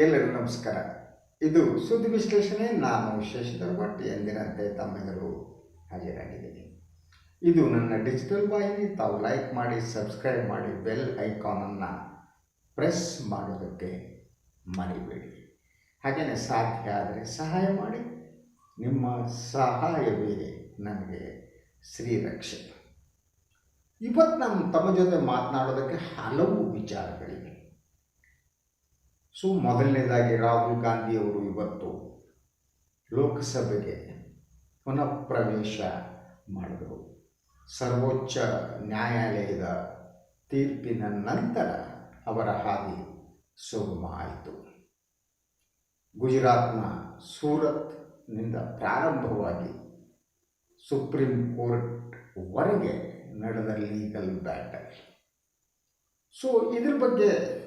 ಎಲ್ಲರಿಗೂ ನಮಸ್ಕಾರ. ಇದು ಸುದ್ದಿ ವಿಶ್ಲೇಷಣೆ, ನಾನು ಶಶಿಧರ ಭಟ್ ಎಂದಿನಂತೆ ತಮ್ಮೆಲ್ಲರೂ ಹಾಜರಾಗಿದ್ದೀನಿ. ಇದು ನನ್ನ ಡಿಜಿಟಲ್ ವಾಹಿನಿ, ತಾವು ಲೈಕ್ ಮಾಡಿ, ಸಬ್ಸ್ಕ್ರೈಬ್ ಮಾಡಿ, ಬೆಲ್ ಐಕಾನನ್ನು ಪ್ರೆಸ್ ಮಾಡೋದಕ್ಕೆ ಮರಿಬೇಡಿ. ಹಾಗೆಯೇ ಸಾಧ್ಯ ಆದರೆ ಸಹಾಯ ಮಾಡಿ. ನಿಮ್ಮ ಸಹಾಯವೇ ನನಗೆ ಶ್ರೀರಕ್ಷೆ. ಇವತ್ತು ನಾನು ತಮ್ಮ ಜೊತೆ ಮಾತನಾಡೋದಕ್ಕೆ ಹಲವು ವಿಚಾರಗಳಿವೆ. ಸೊ ಮೊದಲನೇದಾಗಿ ರಾಹುಲ್ ಗಾಂಧಿಯವರು ಇವತ್ತು ಲೋಕಸಭೆಗೆ ಪುನಃ ಪ್ರವೇಶ ಮಾಡಿದರು. ಸರ್ವೋಚ್ಚ ನ್ಯಾಯಾಲಯದ ತೀರ್ಪಿನ ನಂತರ ಅವರ ಹಾದಿ ಸುಗಮ ಆಯಿತು. ಗುಜರಾತ್ನ ಸೂರತ್ನಿಂದ ಪ್ರಾರಂಭವಾಗಿ ಸುಪ್ರೀಂ ಕೋರ್ಟ್ವರೆಗೆ ನಡೆದ ಲೀಗಲ್ ಬ್ಯಾಟಲ್. ಸೊ ಇದ್ರ ಬಗ್ಗೆ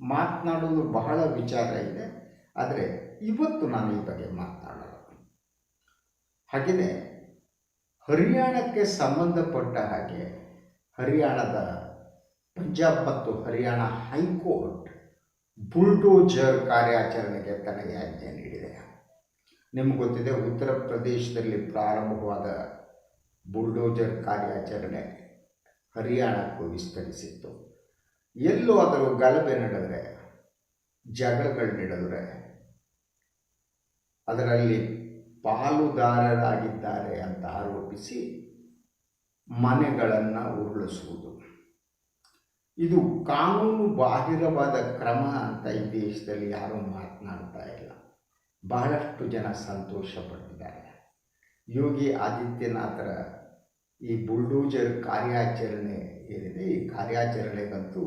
ಮಾತನಾಡೋದು ಬಹಳ ವಿಚಾರ ಇದೆ. ಆದರೆ ಇವತ್ತು ನಾನು ಈ ಬಗ್ಗೆ ಮಾತನಾಡಲ್ಲ. ಹಾಗೆಯೇ ಹರಿಯಾಣಕ್ಕೆ ಸಂಬಂಧಪಟ್ಟ ಹಾಗೆ ಹರಿಯಾಣದ ಪಂಜಾಬ್ ಮತ್ತು ಹರಿಯಾಣ ಹೈಕೋರ್ಟ್ ಬುಲ್ಡೋಜರ್ ಕಾರ್ಯಾಚರಣೆಗೆ ತನಗೆ ಆಜ್ಞೆ ನೀಡಿದೆ. ನಿಮ್ಗೆ ಗೊತ್ತಿದೆ, ಉತ್ತರ ಪ್ರದೇಶದಲ್ಲಿ ಪ್ರಾರಂಭವಾದ ಬುಲ್ಡೋಜರ್ ಕಾರ್ಯಾಚರಣೆ ಹರಿಯಾಣಕ್ಕೂ ವಿಸ್ತರಿಸಿತ್ತು. ಎಲ್ಲೋ ಅದರ ಗಲಭೆ ನಡೆದರೆ, ಜಗಳಗಳು ನಡೆದರೆ, ಅದರಲ್ಲಿ ಪಾಲುದಾರರಾಗಿದ್ದಾರೆ ಅಂತ ಆರೋಪಿಸಿ ಮನೆಗಳನ್ನು ಉರುಳಿಸುವುದು. ಇದು ಕಾನೂನು ಬಾಹಿರವಾದ ಕ್ರಮ ಅಂತ ಈ ದೇಶದಲ್ಲಿ ಯಾರೂ ಮಾತನಾಡ್ತಾ ಇಲ್ಲ. ಬಹಳಷ್ಟು ಜನ ಸಂತೋಷ ಪಟ್ಟಿದ್ದಾರೆ ಯೋಗಿ ಆದಿತ್ಯನಾಥರ ಈ ಬುಲ್ಡೋಜರ್ ಕಾರ್ಯಾಚರಣೆ ಏನಿದೆ, ಈ ಕಾರ್ಯಾಚರಣೆಗಂತೂ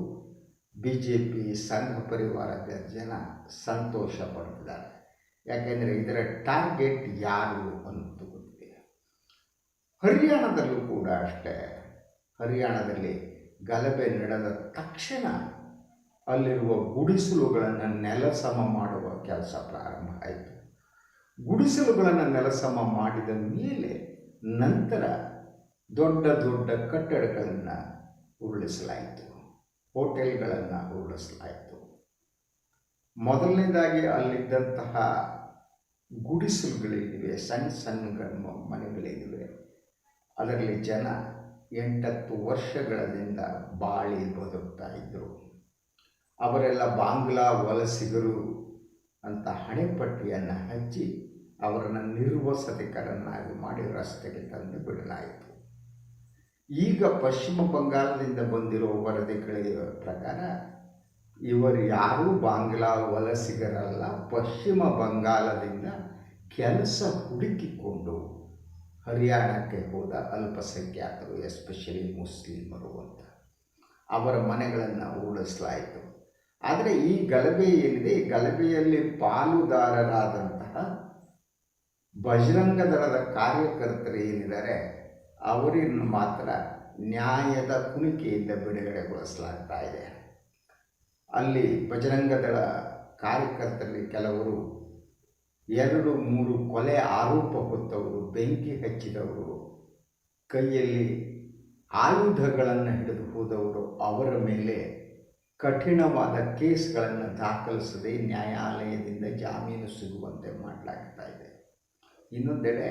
ಬಿ ಜೆ ಪಿ ಸಂಘ ಪರಿವಾರದ ಜನ ಸಂತೋಷ ಪಡ್ತಿದ್ದಾರೆ ಯಾಕೆಂದರೆ ಇದರ ಟಾರ್ಗೆಟ್ ಯಾರು ಅನ್ನೋದು ಗೊತ್ತಿದೆ. ಹರಿಯಾಣದಲ್ಲೂ ಕೂಡ ಅಷ್ಟೇ. ಹರಿಯಾಣದಲ್ಲಿ ಗಲಭೆ ನಡೆದ ತಕ್ಷಣ ಅಲ್ಲಿರುವ ಗುಡಿಸಲುಗಳನ್ನು ನೆಲಸಮ ಮಾಡುವ ಕೆಲಸ ಪ್ರಾರಂಭ ಆಯಿತು. ಗುಡಿಸಲುಗಳನ್ನು ನೆಲಸಮ ಮಾಡಿದ ಮೇಲೆ ನಂತರ ದೊಡ್ಡ ದೊಡ್ಡ ಕಟ್ಟಡಗಳನ್ನು ಉರುಳಿಸಲಾಯಿತು. ಹೋಟೆಲ್ಗಳನ್ನು ಉರುಳಿಸಲಾಯಿತು. ಮೊದಲನೇದಾಗಿ ಅಲ್ಲಿದ್ದಂತಹ ಗುಡಿಸಲುಗಳಿವೆ ಸಣ್ಣ ಸಣ್ಣ ಮನೆಗಳಿವೆ ಅದರಲ್ಲಿ ಜನ ಎಂಟತ್ತು ವರ್ಷಗಳಿಂದ ಬಾಳಿ ಬದುಕ್ತಾ ಇದ್ದರು ಅವರೆಲ್ಲ ಬಾಂಗ್ಲಾ ವಲಸಿಗರು ಅಂತ ಹಣೆಪಟ್ಟಿಯನ್ನು ಹಚ್ಚಿ ಅವರನ್ನು ನಿರ್ವಸತಿಕರನ್ನಾಗಿ ಮಾಡಿ ರಸ್ತೆಗೆ ತಂದು ಬಿಡಲಾಯಿತು. ಈಗ ಪಶ್ಚಿಮ ಬಂಗಾಳದಿಂದ ಬಂದಿರೋ ವರದಿಗಳ ಪ್ರಕಾರ ಇವರು ಯಾರೂ ಬಾಂಗ್ಲಾ ವಲಸಿಗರಲ್ಲ, ಪಶ್ಚಿಮ ಬಂಗಾಳದಿಂದ ಕೆಲಸ ಹುಡುಕಿಕೊಂಡು ಹರಿಯಾಣಕ್ಕೆ ಹೋದ ಅಲ್ಪಸಂಖ್ಯಾತರು ಎಸ್ಪೆಷಲಿ ಮುಸ್ಲಿಮರು ಅಂತ. ಅವರ ಮನೆಗಳನ್ನು ಉರುಳಿಸಲಾಯಿತು. ಆದರೆ ಈ ಗಲಭೆ ಏನಿದೆ? ಈ ಗಲಭೆಯಲ್ಲಿ ಪಾಲುದಾರರಾದಂತಹ ಬಜರಂಗ ದಳದ ಕಾರ್ಯಕರ್ತರು ಏನಿದ್ದಾರೆ? ಅವರನ್ನು ಮಾತ್ರ ನ್ಯಾಯದ ಕುಣಿಕೆಯಿಂದ ಬಿಡುಗಡೆಗೊಳಿಸಲಾಗ್ತಾ ಇದೆ. ಅಲ್ಲಿ ಬಜರಂಗ ದಳ ಕಾರ್ಯಕರ್ತರಲ್ಲಿ ಕೆಲವರು ಎರಡು ಮೂರು ಕೊಲೆ ಆರೋಪ ಹೊತ್ತವರು ಬೆಂಕಿ ಹಚ್ಚಿದವರು, ಕೈಯಲ್ಲಿ ಆಯುಧಗಳನ್ನು ಹಿಡಿದು ಹೋದವರು, ಅವರ ಮೇಲೆ ಕಠಿಣವಾದ ಕೇಸ್ಗಳನ್ನು ದಾಖಲಿಸದೆ ನ್ಯಾಯಾಲಯದಿಂದ ಜಾಮೀನು ಸಿಗುವಂತೆ ಮಾಡಲಾಗ್ತಾ ಇದೆ. ಇನ್ನೊಂದೆಡೆ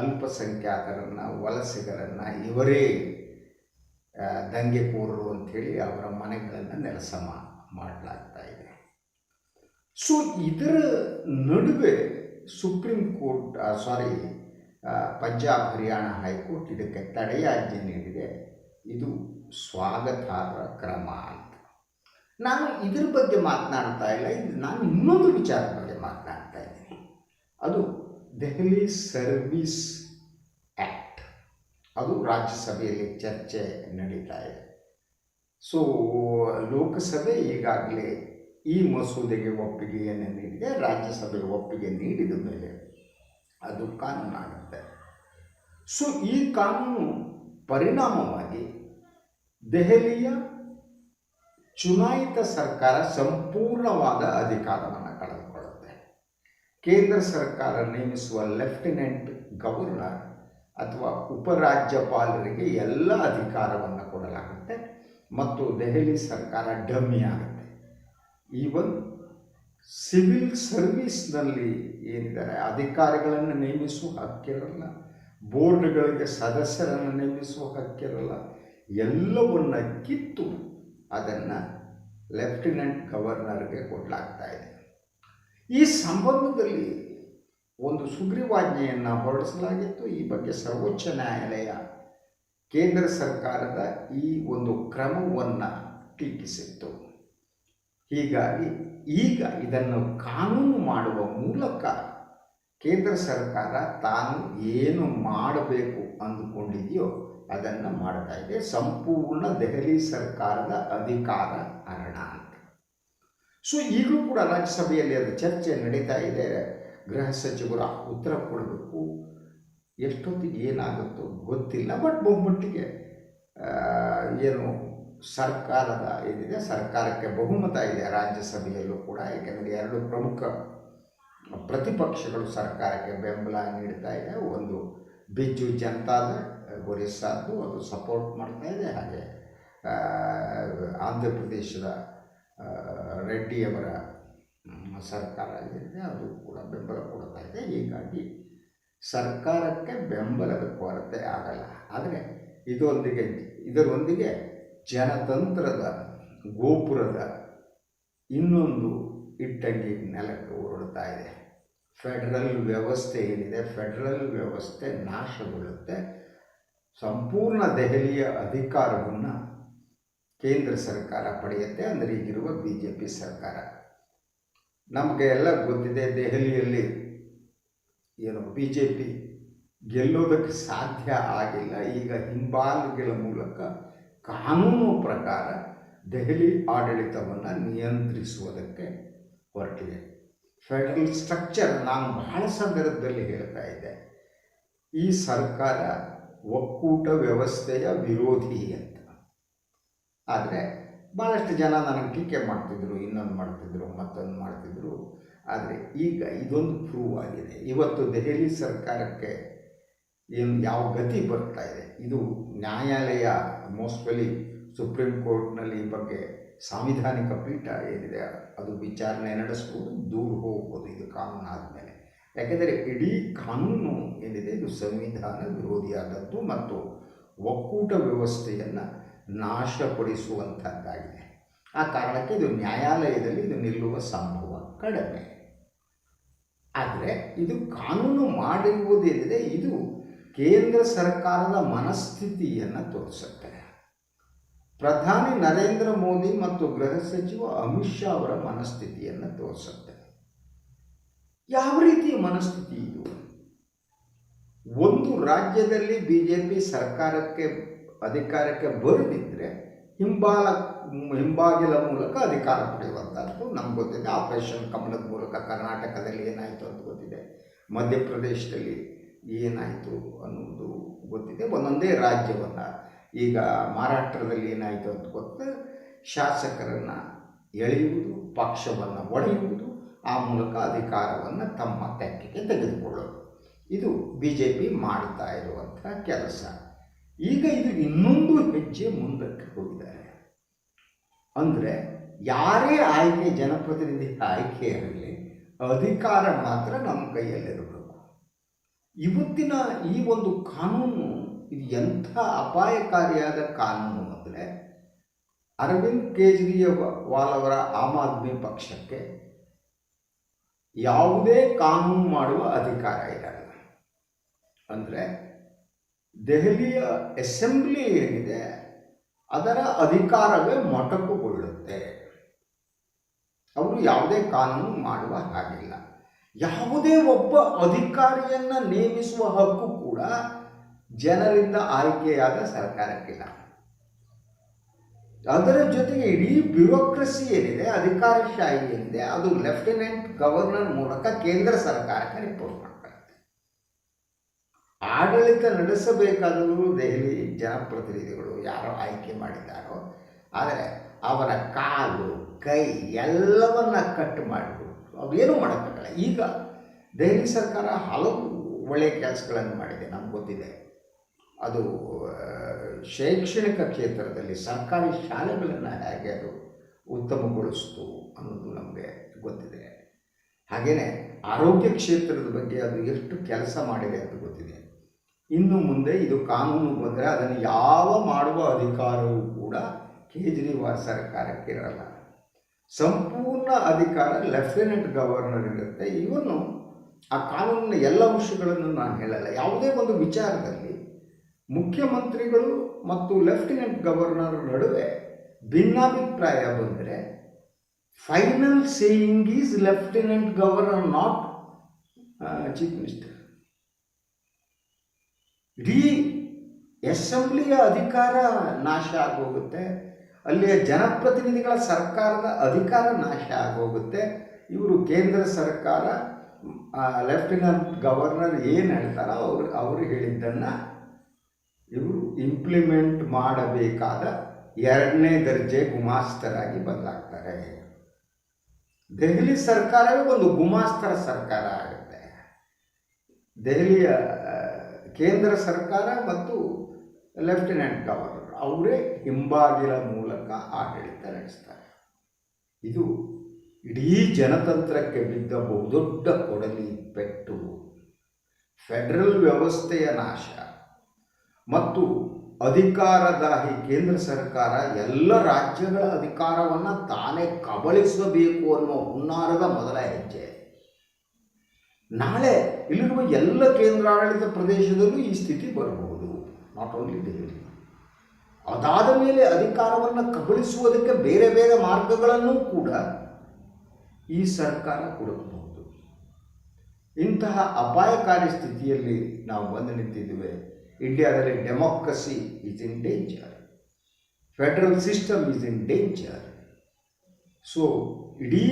ಅಲ್ಪಸಂಖ್ಯಾತರನ್ನು, ವಲಸಿಗರನ್ನು ಇವರೇ ದಂಗೆಕೋರರು ಅಂಥೇಳಿ ಅವರ ಮನೆಗಳನ್ನು ನೆಲಸಮ ಮಾಡಲಾಗ್ತಾ ಇದೆ. ಸೊ ಇದರ ನಡುವೆ supreme court sorry Punjab Haryana high court ಇದಕ್ಕೆ ತಡೆಯಾಜ್ಞೆ ನೀಡಿದೆ. ಇದು ಸ್ವಾಗತಾರ್ಹ ಕ್ರಮ ಅಂತ. ನಾನು ಇದರ ಬಗ್ಗೆ ಮಾತನಾಡ್ತಾ ಇಲ್ಲ, ಇದು ನಾನು ಇನ್ನೊಂದು ವಿಚಾರದ ಬಗ್ಗೆ ಮಾತನಾಡ್ತಾ ಇದ್ದೀನಿ. ಅದು ದೆಹಲಿ ಸರ್ವಿಸ್ ಆ್ಯಕ್ಟ್ ಅದು ರಾಜ್ಯಸಭೆಯಲ್ಲಿ ಚರ್ಚೆ ನಡೀತಾ ಇದೆ. ಸೊ ಲೋಕಸಭೆ ಈಗಾಗಲೇ ಈ ಮಸೂದೆಗೆ ಒಪ್ಪಿಗೆಯನ್ನು ನೀಡಿದೆ, ರಾಜ್ಯಸಭೆಗೆ ಒಪ್ಪಿಗೆ ನೀಡಿದ ಮೇಲೆ ಅದು ಕಾನೂನಾಗುತ್ತೆ ಸೊ ಈ ಕಾನೂನು ಪರಿಣಾಮವಾಗಿ ದೆಹಲಿಯ ಚುನಾಯಿತ ಸರ್ಕಾರ ಸಂಪೂರ್ಣವಾದ ಅಧಿಕಾರವನ್ನು ಕಳೆದುಕೊಳ್ಳುತ್ತೆ ಕೇಂದ್ರ ಸರ್ಕಾರ ನೇಮಿಸುವ ಲೆಫ್ಟಿನೆಂಟ್ ಗವರ್ನರ್ ಅಥವಾ ಉಪರಾಜ್ಯಪಾಲರಿಗೆ ಎಲ್ಲ ಅಧಿಕಾರವನ್ನು ಕೊಡಲಾಗುತ್ತೆ ಮತ್ತು ದೆಹಲಿ ಸರ್ಕಾರ ಡಮ್ಮಿ ಆಗುತ್ತೆ. ಈವನ್ ಸಿವಿಲ್ ಸರ್ವಿಸ್ನಲ್ಲಿ ಏನಿದ್ದಾರೆ, ಅಧಿಕಾರಿಗಳನ್ನು ನೇಮಿಸುವ ಹಕ್ಕಿರಲ್ಲ, ಬೋರ್ಡ್ಗಳಿಗೆ ಸದಸ್ಯರನ್ನು ನೇಮಿಸುವ ಹಕ್ಕಿರಲ್ಲ, ಎಲ್ಲವನ್ನು ಕಿತ್ತು ಅದನ್ನು ಲೆಫ್ಟಿನೆಂಟ್ ಗವರ್ನರ್ಗೆ ಕೊಡಲಾಗ್ತಾ ಇದೆ. ಈ ಸಂಬಂಧದಲ್ಲಿ ಒಂದು ಸುಗ್ರೀವಾಜ್ಞೆಯನ್ನು ಹೊರಡಿಸಲಾಗಿತ್ತು. ಈ ಬಗ್ಗೆ ಸರ್ವೋಚ್ಚ ನ್ಯಾಯಾಲಯ ಕೇಂದ್ರ ಸರ್ಕಾರದ ಈ ಒಂದು ಕ್ರಮವನ್ನು ಟೀಕಿಸಿತ್ತು. ಹೀಗಾಗಿ ಈಗ ಇದನ್ನು ಕಾನೂನು ಮಾಡುವ ಮೂಲಕ ಕೇಂದ್ರ ಸರ್ಕಾರ ತಾನು ಏನು ಮಾಡಬೇಕು ಅಂದುಕೊಂಡಿದೆಯೋ ಅದನ್ನು ಮಾಡ್ತಾ ಇದೆ. ಸಂಪೂರ್ಣ ದೆಹಲಿ ಸರ್ಕಾರದ ಅಧಿಕಾರ ಹರಣ. ಸೊ ಈಗಲೂ ಕೂಡ ರಾಜ್ಯಸಭೆಯಲ್ಲಿ ಅದು ಚರ್ಚೆ ನಡೀತಾ ಇದೆ. ಗೃಹ ಸಚಿವರು ಉತ್ತರ ಕೊಡಬೇಕು. ಎಷ್ಟೊತ್ತಿಗೆ ಏನಾಗುತ್ತೋ ಗೊತ್ತಿಲ್ಲ. ಬಟ್ ಬಹುಮಟ್ಟಿಗೆ ಏನು ಸರ್ಕಾರದ ಏನಿದೆ, ಸರ್ಕಾರಕ್ಕೆ ಬಹುಮತ ಇದೆ ರಾಜ್ಯಸಭೆಯಲ್ಲೂ ಕೂಡ. ಏಕೆಂದರೆ ಎರಡು ಪ್ರಮುಖ ಪ್ರತಿಪಕ್ಷಗಳು ಸರ್ಕಾರಕ್ಕೆ ಬೆಂಬಲ ನೀಡ್ತಾ ಇದೆ. ಒಂದು ಬಿಜು ಜನತಾದ ಒರಿಸ್ಸಾದ್ದು ಅದು ಸಪೋರ್ಟ್ ಮಾಡ್ತಾ ಇದೆ. ಹಾಗೆ ಆಂಧ್ರ ಪ್ರದೇಶದ ರೆಡ್ಡಿಯವರ ಸರ್ಕಾರ ಏನಿದೆ ಅದು ಕೂಡ ಬೆಂಬಲ ಕೊಡ್ತಾ ಇದೆ. ಹೀಗಾಗಿ ಸರ್ಕಾರಕ್ಕೆ ಬೆಂಬಲದ ಕೊರತೆ ಆಗಲ್ಲ. ಆದರೆ ಇದರೊಂದಿಗೆ ಇದರೊಂದಿಗೆ ಜನತಂತ್ರದ ಗೋಪುರದ ಇನ್ನೊಂದು ಇಟ್ಟಂಗಿ ನೆಲಕ್ಕೆ ಹೊರಡ್ತಾ ಇದೆ. ಫೆಡರಲ್ ವ್ಯವಸ್ಥೆ ಏನಿದೆ? ಫೆಡರಲ್ ವ್ಯವಸ್ಥೆ ನಾಶಗೊಳ್ಳುತ್ತೆ. ಸಂಪೂರ್ಣ ದೆಹಲಿಯ ಅಧಿಕಾರವನ್ನು ಕೇಂದ್ರ ಸರ್ಕಾರ ಪಡೆಯುತ್ತೆ, ಅಂದರೆ ಈಗಿರುವ ಬಿ ಜೆ ಪಿ ಸರ್ಕಾರ. ನಮಗೆ ಎಲ್ಲ ಗೊತ್ತಿದೆ, ದೆಹಲಿಯಲ್ಲಿ ಏನು ಬಿ ಜೆ ಪಿ ಗೆಲ್ಲೋದಕ್ಕೆ ಸಾಧ್ಯ ಆಗಿಲ್ಲ. ಈಗ ಹಿಂಬಾಲುಗಳ ಮೂಲಕ ಕಾನೂನು ಪ್ರಕಾರ ದೆಹಲಿ ಆಡಳಿತವನ್ನು ನಿಯಂತ್ರಿಸುವುದಕ್ಕೆ ಹೊರಟಿದೆ. ಫೆಡರಲ್ ಸ್ಟ್ರಕ್ಚರ್ ನಾನು ಬಹಳ ಸಂದರ್ಭದಲ್ಲಿ ಹೇಳ್ತಾ ಇದ್ದೆ. ಈ ಸರ್ಕಾರ ಒಕ್ಕೂಟ ವ್ಯವಸ್ಥೆಯ ವಿರೋಧಿ ಅಂತ. ಆದರೆ ಭಾಳಷ್ಟು ಜನ ನನಗೆ ಟೀಕೆ ಮಾಡ್ತಿದ್ರು, ಇನ್ನೊಂದು ಮಾಡ್ತಿದ್ರು, ಮತ್ತೊಂದು ಮಾಡ್ತಿದ್ರು. ಆದರೆ ಈಗ ಇದೊಂದು ಪ್ರೂವ್ ಆಗಿದೆ. ಇವತ್ತು ದೆಹಲಿ ಸರ್ಕಾರಕ್ಕೆ ಏನು ಯಾವ ಗತಿ ಬರ್ತಾ ಇದೆ? ಇದು ನ್ಯಾಯಾಲಯ ಮೋಸ್ಟ್ಲಿ ಸುಪ್ರೀಂ ಕೋರ್ಟ್ನಲ್ಲಿ ಈ ಬಗ್ಗೆ ಸಾಂವಿಧಾನಿಕ ಪೀಠ ಏನಿದೆ, ಅದು ವಿಚಾರಣೆ ನಡೆಸ್ಬೋದು, ದೂರ ಹೋಗ್ಬೋದು ಇದು ಕಾನೂನು ಆದಮೇಲೆ. ಯಾಕೆಂದರೆ ಇಡೀ ಕಾನೂನು ಏನಿದೆ, ಇದು ಸಂವಿಧಾನ ವಿರೋಧಿಯಾದದ್ದು ಮತ್ತು ಒಕ್ಕೂಟ ವ್ಯವಸ್ಥೆಯನ್ನು ನಾಶಪಡಿಸುವಂಥದ್ದಾಗಿದೆ ಆ ಕಾರಣಕ್ಕೆ ಇದು ನ್ಯಾಯಾಲಯದಲ್ಲಿ ಇದು ನಿಲ್ಲುವ ಸಂಭವ ಕಡಿಮೆ. ಆದರೆ ಇದು ಕಾನೂನು ಮಾಡಿರುವುದೇನಿದೆ, ಇದು ಕೇಂದ್ರ ಸರ್ಕಾರದ ಮನಸ್ಥಿತಿಯನ್ನು ತೋರಿಸುತ್ತೆ. ಪ್ರಧಾನಿ ನರೇಂದ್ರ ಮೋದಿ ಮತ್ತು ಗೃಹ ಸಚಿವ ಅಮಿತ್ ಶಾ ಅವರ ಮನಸ್ಥಿತಿಯನ್ನು ತೋರಿಸುತ್ತೆ. ಯಾವ ರೀತಿಯ ಮನಸ್ಥಿತಿ ಇದು? ಒಂದು ರಾಜ್ಯದಲ್ಲಿ ಬಿ ಜೆ ಪಿ ಸರ್ಕಾರಕ್ಕೆ ಅಧಿಕಾರಕ್ಕೆ ಬರದಿದ್ದರೆ ಹಿಂಬಾಲ, ಹಿಂಬಾಗಿಲ ಮೂಲಕ ಅಧಿಕಾರ ಪಡೆಯುವಂಥದ್ದು ನಮ್ಗೆ ಗೊತ್ತಿದೆ. ಆಪರೇಷನ್ ಕಮಲದ ಮೂಲಕ ಕರ್ನಾಟಕದಲ್ಲಿ ಏನಾಯಿತು ಅಂತ ಗೊತ್ತಿದೆ. ಮಧ್ಯಪ್ರದೇಶದಲ್ಲಿ ಏನಾಯಿತು ಅನ್ನೋದು ಗೊತ್ತಿದೆ. ಒಂದೊಂದೇ ರಾಜ್ಯವನ್ನು ಈಗ ಮಹಾರಾಷ್ಟ್ರದಲ್ಲಿ ಏನಾಯಿತು ಅಂತ ಗೊತ್ತು ಶಾಸಕರನ್ನು ಎಳೆಯುವುದು, ಪಕ್ಷವನ್ನು ಒಡೆಯುವುದು, ಆ ಮೂಲಕ ಅಧಿಕಾರವನ್ನು ತಮ್ಮ ತೆಕ್ಕೆಗೆ ತೆಗೆದುಕೊಳ್ಳೋದು. ಇದು ಬಿ ಜೆ ಪಿ ಮಾಡ್ತಾ ಇರುವಂಥ ಕೆಲಸ. ಈಗ ಇದು ಇನ್ನೊಂದು ಹೆಜ್ಜೆ ಮುಂದಕ್ಕೆ ಹೋಗಿದ್ದಾರೆ ಅಂದರೆ ಯಾರೇ ಆಯ್ಕೆ ಜನಪ್ರತಿನಿಧಿ ಆಯ್ಕೆ ಇರಲಿ, ಅಧಿಕಾರ ಮಾತ್ರ ನಮ್ಮ ಕೈಯಲ್ಲಿರಬೇಕು. ಇವತ್ತಿನ ಈ ಒಂದು ಕಾನೂನು, ಇದು ಎಂಥ ಅಪಾಯಕಾರಿಯಾದ ಕಾನೂನು ಅಂದರೆ, ಅರವಿಂದ್ ಕೇಜ್ರಿವಾಲ್ ಅವರ ಆಮ್ ಆದ್ಮಿ ಪಕ್ಷಕ್ಕೆ ಯಾವುದೇ ಕಾನೂನು ಮಾಡುವ ಅಧಿಕಾರ ಇರಲ್ಲ. ಅಂದರೆ ದೆಹಲಿಯ ಅಸೆಂಬ್ಲಿ ಏನಿದೆ, ಅದರ ಅಧಿಕಾರವೇ ಮೊಟಕುಗೊಳ್ಳುತ್ತೆ. ಅವರು ಯಾವುದೇ ಕಾನೂನು ಮಾಡುವ ಹಾಗಿಲ್ಲ. ಯಾವುದೇ ಒಬ್ಬ ಅಧಿಕಾರಿಯನ್ನು ನೇಮಿಸುವ ಹಕ್ಕು ಕೂಡ ಜನರಿಂದ ಆಯ್ಕೆಯಾದ ಸರ್ಕಾರಕ್ಕಿಲ್ಲ. ಅದರ ಜೊತೆಗೆ ಇಡೀ ಬ್ಯೂರೋಕ್ರಸಿ ಏನಿದೆ ಅಧಿಕಾರಶಾಹಿ ಏನಿದೆ, ಅದು ಲೆಫ್ಟಿನೆಂಟ್ ಗವರ್ನರ್ ಮೂಲಕ ಕೇಂದ್ರ ಸರ್ಕಾರಕ್ಕೆ ರಿಪೋರ್ಟ್ ಆಡಳಿತ ನಡೆಸಬೇಕಾದವರು ದೆಹಲಿ ಜನಪ್ರತಿನಿಧಿಗಳು ಯಾರೋ ಆಯ್ಕೆ ಮಾಡಿದ್ದಾರೋ, ಆದರೆ ಅವರ ಕಾಲು, ಕೈ ಎಲ್ಲವನ್ನ ಕಟ್ ಮಾಡಿಬಿಟ್ಟು ಅವೇನು ಮಾಡೋಕ್ಕಾಗಲ್ಲ. ಈಗ ದೆಹಲಿ ಸರ್ಕಾರ ಹಲವು ಒಳ್ಳೆಯ ಕೆಲಸಗಳನ್ನು ಮಾಡಿದೆ, ನಮ್ಗೆ ಗೊತ್ತಿದೆ. ಅದು ಶೈಕ್ಷಣಿಕ ಕ್ಷೇತ್ರದಲ್ಲಿ ಸರ್ಕಾರಿ ಶಾಲೆಗಳನ್ನು ಹೇಗೆ ಅದು ಉತ್ತಮಗೊಳಿಸ್ತು ಅನ್ನೋದು ನಮಗೆ ಗೊತ್ತಿದೆ. ಹಾಗೆಯೇ ಆರೋಗ್ಯ ಕ್ಷೇತ್ರದ ಬಗ್ಗೆ ಅದು ಎಷ್ಟು ಕೆಲಸ ಮಾಡಿದೆ ಅಂತ ಗೊತ್ತಿದೆ. ಇನ್ನು ಮುಂದೆ ಇದು ಕಾನೂನು ಬಂದರೆ ಅದನ್ನು ಯಾವ ಮಾಡುವ ಅಧಿಕಾರವೂ ಕೂಡ ಕೇಜ್ರಿವಾಲ್ ಸರ್ಕಾರಕ್ಕೆ ಇರಲ್ಲ. ಸಂಪೂರ್ಣ ಅಧಿಕಾರ ಲೆಫ್ಟಿನೆಂಟ್ ಗವರ್ನರ್ ಇರುತ್ತೆ. ಇವನು ಆ ಕಾನೂನಿನ ಎಲ್ಲ ವಿಷಯಗಳನ್ನು ನಾನು ಹೇಳಲ್ಲ. ಯಾವುದೇ ಒಂದು ವಿಚಾರದಲ್ಲಿ ಮುಖ್ಯಮಂತ್ರಿಗಳು ಮತ್ತು ಲೆಫ್ಟಿನೆಂಟ್ ಗವರ್ನರ್ ನಡುವೆ ಭಿನ್ನಾಭಿಪ್ರಾಯ ಬಂದರೆ final saying is lieutenant governor, not chief minister. ಇಡೀ ಅಸೆಂಬ್ಲಿಯ ಅಧಿಕಾರ ನಾಶ ಆಗೋಗುತ್ತೆ. ಅಲ್ಲಿಯ ಜನಪ್ರತಿನಿಧಿಗಳ ಸರ್ಕಾರದ ಅಧಿಕಾರ ನಾಶ ಆಗೋಗುತ್ತೆ. ಇವರು ಕೇಂದ್ರ ಸರ್ಕಾರ ಲೆಫ್ಟಿನೆಂಟ್ ಗವರ್ನರ್ ಏನು ಹೇಳ್ತಾರೋ ಅವರು ಅವರು ಹೇಳಿದ್ದನ್ನು ಇವರು ಇಂಪ್ಲಿಮೆಂಟ್ ಮಾಡಬೇಕಾದ ಎರಡನೇ ದರ್ಜೆ ಗುಮಾಸ್ತರಾಗಿ ಬದಲಾಗ್ತಾರೆ. ದೆಹಲಿ ಸರ್ಕಾರವೇ ಒಂದು ಗುಮಾಸ್ತರ ಸರ್ಕಾರ ಆಗುತ್ತೆ. ದೆಹಲಿಯ ಕೇಂದ್ರ ಸರ್ಕಾರ ಮತ್ತು ಲೆಫ್ಟಿನೆಂಟ್ ಗವರ್ನರ್ ಅವರೇ ಹಿಂಬಾಗಿಲ ಮೂಲಕ ಆಡಳಿತ ನಡೆಸ್ತಾರೆ. ಇದು ಇಡೀ ಜನತಂತ್ರಕ್ಕೆ ಬಿದ್ದ ಬಹುದೊಡ್ಡ ಕೊಡಲಿ ಪೆಟ್ಟು. ಫೆಡರಲ್ ವ್ಯವಸ್ಥೆಯ ನಾಶ ಮತ್ತು ಅಧಿಕಾರದಾಹಿ ಕೇಂದ್ರ ಸರ್ಕಾರ ಎಲ್ಲ ರಾಜ್ಯಗಳ ಅಧಿಕಾರವನ್ನು ತಾನೇ ಕಬಳಿಸಬೇಕು ಅನ್ನೋ ಹುನ್ನಾರದ ಮೊದಲ ಹೆಜ್ಜೆ. ನಾಳೆ ಇಲ್ಲಿರುವ ಎಲ್ಲ ಕೇಂದ್ರಾಡಳಿತ ಪ್ರದೇಶದಲ್ಲೂ ಈ ಸ್ಥಿತಿ ಬರಬಹುದು. ನಾಟ್ ಓನ್ಲಿ ದೆಹಲಿ ಅದಾದ ಮೇಲೆ ಅಧಿಕಾರವನ್ನು ಕಬಳಿಸುವುದಕ್ಕೆ ಬೇರೆ ಬೇರೆ ಮಾರ್ಗಗಳನ್ನು ಕೂಡ ಈ ಸರ್ಕಾರ ಹುಡುಕಬಹುದು. ಇಂತಹ ಅಪಾಯಕಾರಿ ಸ್ಥಿತಿಯಲ್ಲಿ ನಾವು ಬಂದು ನಿಂತಿದ್ದೇವೆ. ಇಂಡಿಯಾದಲ್ಲಿ democracy is in danger federal system is in danger so ಇಡೀ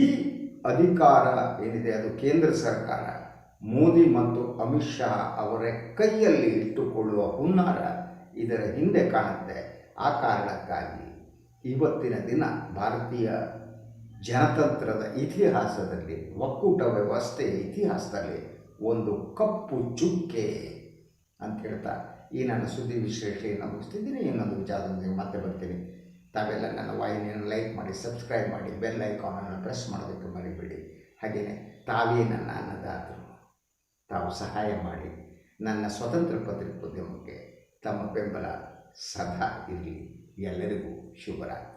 ಅಧಿಕಾರ ಏನಿದೆ ಅದು ಕೇಂದ್ರ ಸರ್ಕಾರ. ಮೋದಿ ಮತ್ತು ಅಮಿತ್ ಶಾ ಅವರ ಕೈಯಲ್ಲಿ ಇಟ್ಟುಕೊಳ್ಳುವ ಹುನ್ನಾರ ಇದರ ಹಿಂದೆ ಕಾಣುತ್ತೆ. ಆ ಕಾರಣಕ್ಕಾಗಿ ಇವತ್ತಿನ ದಿನ ಭಾರತೀಯ ಜನತಂತ್ರದ ಇತಿಹಾಸದಲ್ಲಿ, ಒಕ್ಕೂಟ ವ್ಯವಸ್ಥೆಯ ಇತಿಹಾಸದಲ್ಲಿ ಒಂದು ಕಪ್ಪು ಚುಕ್ಕೆ ಅಂತ ಹೇಳ್ತಾ ಈ ನನ್ನ ಸುದ್ದಿ ವಿಶ್ಲೇಷಣೆಯನ್ನು ಮುಗಿಸ್ತಿದ್ದೀನಿ. ಇನ್ನೊಂದು ವಿಚಾರದೊಂದಿಗೆ ಮತ್ತೆ ಬರ್ತೀನಿ. ತಾವೆಲ್ಲ ನನ್ನ ವಾಹಿನಿಯನ್ನು ಲೈಕ್ ಮಾಡಿ, ಸಬ್ಸ್ಕ್ರೈಬ್ ಮಾಡಿ, ಬೆಲ್ ಐಕಾನನ್ನು ಪ್ರೆಸ್ ಮಾಡೋದಕ್ಕೆ ಮರಿಬೇಡಿ. ಹಾಗೆಯೇ ತಾವೇ ನನ್ನ ಅನ್ನದಾತರು. ತಾವು ಸಹಾಯ ಮಾಡಿ ನನ್ನ ಸ್ವತಂತ್ರ ಪತ್ರಿಕೋದ್ಯಮಕ್ಕೆ ತಮ್ಮ ಬೆಂಬಲ ಸದಾ ಇರಲಿ. ಎಲ್ಲರಿಗೂ ಶುಭರಾತ್ರಿ